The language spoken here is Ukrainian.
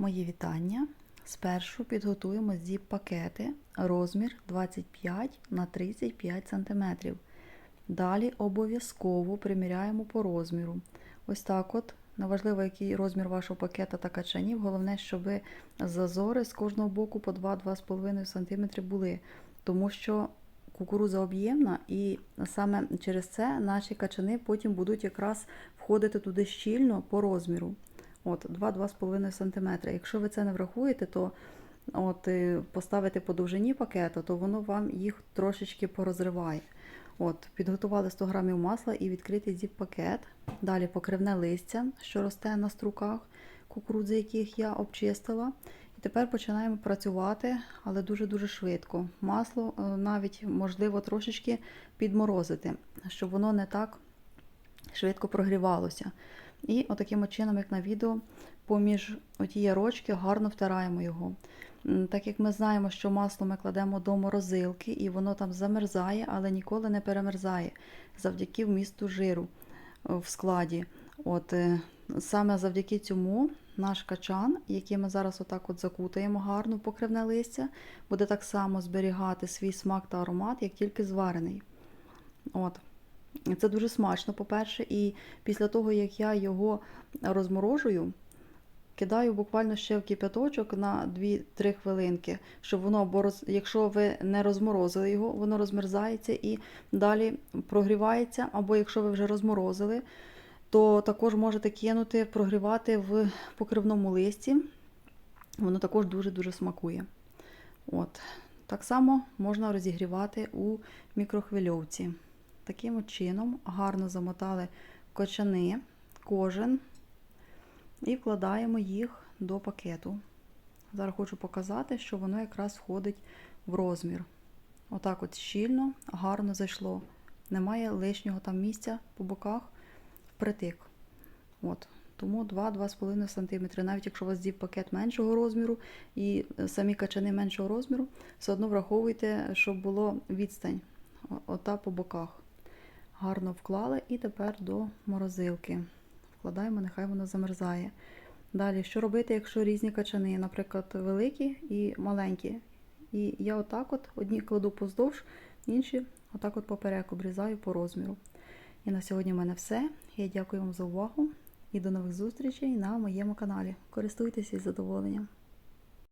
Мої вітання. Спершу підготуємо зіп-пакети розмір 25 на 35 см. Далі обов'язково приміряємо по розміру. Ось так от. Неважливо, який розмір вашого пакета та качанів, головне, щоб зазори з кожного боку по 2-2,5 см були. Тому що кукурудза об'ємна, і саме через це наші качани потім будуть якраз входити туди щільно по розміру. От 2-2,5 см. Якщо ви це не врахуєте, то от, поставите по довжині пакету, то воно вам їх трошечки порозриває. От, Підготували 100 грамів масла і відкритий зіп-пакет. Далі покривне листя, що росте на струках кукурудзи, яких я обчистила. І тепер починаємо працювати, але дуже-дуже швидко. Масло е, навіть можливо трошечки підморозити, щоб воно не так швидко прогрівалося. І отаким от чином, як на відео, поміж оті ярочки гарно втираємо його. Так як ми знаємо, що масло ми кладемо до морозилки і воно там замерзає, але ніколи не перемерзає завдяки вмісту жиру е, в складі. От е, Саме завдяки цьому наш качан, який ми зараз отак от закутаємо гарно в покривне листя, буде так само зберігати свій смак та аромат, як тільки зварений. От. Це дуже смачно, по-перше, і після того, як я його розморожую, кидаю буквально ще в кипяточок на 2-3 хвилинки, щоб воно, бо роз... якщо ви не розморозили його, воно розмерзається і далі прогрівається, або якщо ви вже розморозили, то також можете кинути, прогрівати в покривному листі. Воно також дуже-дуже смакує. От. Так само можна розігрівати у мікрохвильовці. Таким чином гарно замотали кочани, кожен і вкладаємо їх до пакету. Зараз хочу показати, що воно якраз входить в розмір. Отак от щільно, гарно зайшло. Немає лишнього там місця по боках впритик. От. Тому 2-2,5 см. Навіть якщо у вас дів пакет меншого розміру і самі качани меншого розміру, все одно враховуйте, щоб було відстань ота по боках. Гарно вклали і тепер до морозилки. Вкладаємо, нехай воно замерзає. Далі, що робити, якщо різні качани, наприклад, великі і маленькі. І я отак от одні кладу поздовж, інші отак от поперек обрізаю по розміру. І на сьогодні в мене все. Я дякую вам за увагу і до нових зустрічей на моєму каналі. Користуйтесь із задоволенням.